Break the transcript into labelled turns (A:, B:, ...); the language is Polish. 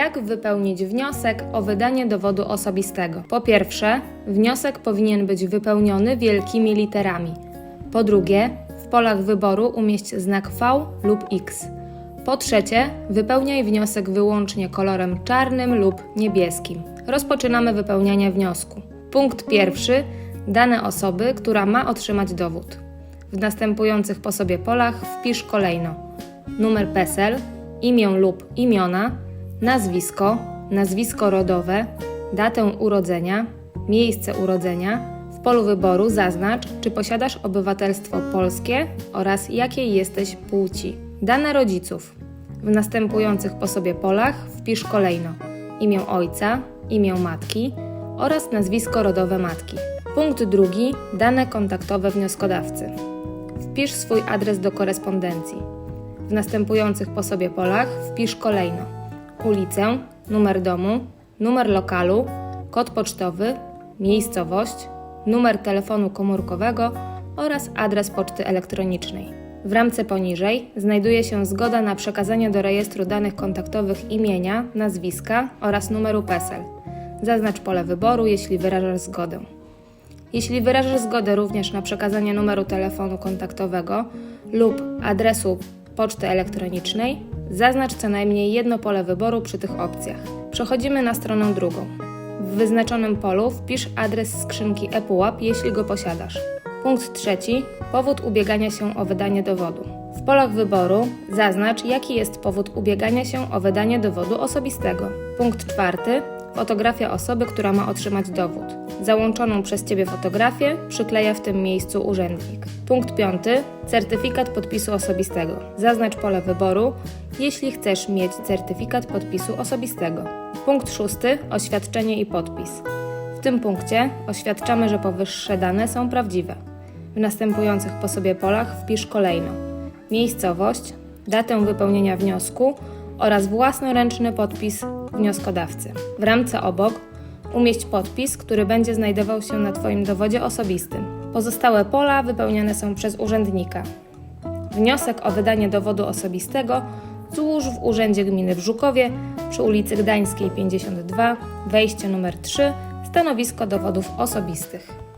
A: Jak wypełnić wniosek o wydanie dowodu osobistego? Po pierwsze, wniosek powinien być wypełniony wielkimi literami. Po drugie, w polach wyboru umieść znak V lub X. Po trzecie, wypełniaj wniosek wyłącznie kolorem czarnym lub niebieskim. Rozpoczynamy wypełnianie wniosku. Punkt pierwszy. Dane osoby, która ma otrzymać dowód. W następujących po sobie polach wpisz kolejno numer PESEL, imię lub imiona, nazwisko, nazwisko rodowe, datę urodzenia, miejsce urodzenia. W polu wyboru zaznacz, czy posiadasz obywatelstwo polskie oraz jakiej jesteś płci. Dane rodziców. W następujących po sobie polach wpisz kolejno imię ojca, imię matki oraz nazwisko rodowe matki. Punkt drugi. Dane kontaktowe wnioskodawcy. Wpisz swój adres do korespondencji. W następujących po sobie polach wpisz kolejno ulicę, numer domu, numer lokalu, kod pocztowy, miejscowość, numer telefonu komórkowego oraz adres poczty elektronicznej. W ramce poniżej znajduje się zgoda na przekazanie do rejestru danych kontaktowych imienia, nazwiska oraz numeru PESEL. Zaznacz pole wyboru, jeśli wyrażasz zgodę. Jeśli wyrażasz zgodę również na przekazanie numeru telefonu kontaktowego lub adresu poczty elektronicznej, zaznacz co najmniej jedno pole wyboru przy tych opcjach. Przechodzimy na stronę drugą. W wyznaczonym polu wpisz adres skrzynki ePUAP, jeśli go posiadasz. Punkt trzeci. Powód ubiegania się o wydanie dowodu. W polach wyboru zaznacz, jaki jest powód ubiegania się o wydanie dowodu osobistego. Punkt czwarty. Fotografia osoby, która ma otrzymać dowód. Załączoną przez Ciebie fotografię przykleja w tym miejscu urzędnik. Punkt piąty. Certyfikat podpisu osobistego. Zaznacz pole wyboru, jeśli chcesz mieć certyfikat podpisu osobistego. Punkt szósty. Oświadczenie i podpis. W tym punkcie oświadczamy, że powyższe dane są prawdziwe. W następujących po sobie polach wpisz kolejno miejscowość, datę wypełnienia wniosku oraz własnoręczny podpis wnioskodawcy. W ramce obok umieść podpis, który będzie znajdował się na Twoim dowodzie osobistym. Pozostałe pola wypełniane są przez urzędnika. Wniosek o wydanie dowodu osobistego złóż w Urzędzie Gminy w Żukowie przy ulicy Gdańskiej 52, wejście numer 3, stanowisko dowodów osobistych.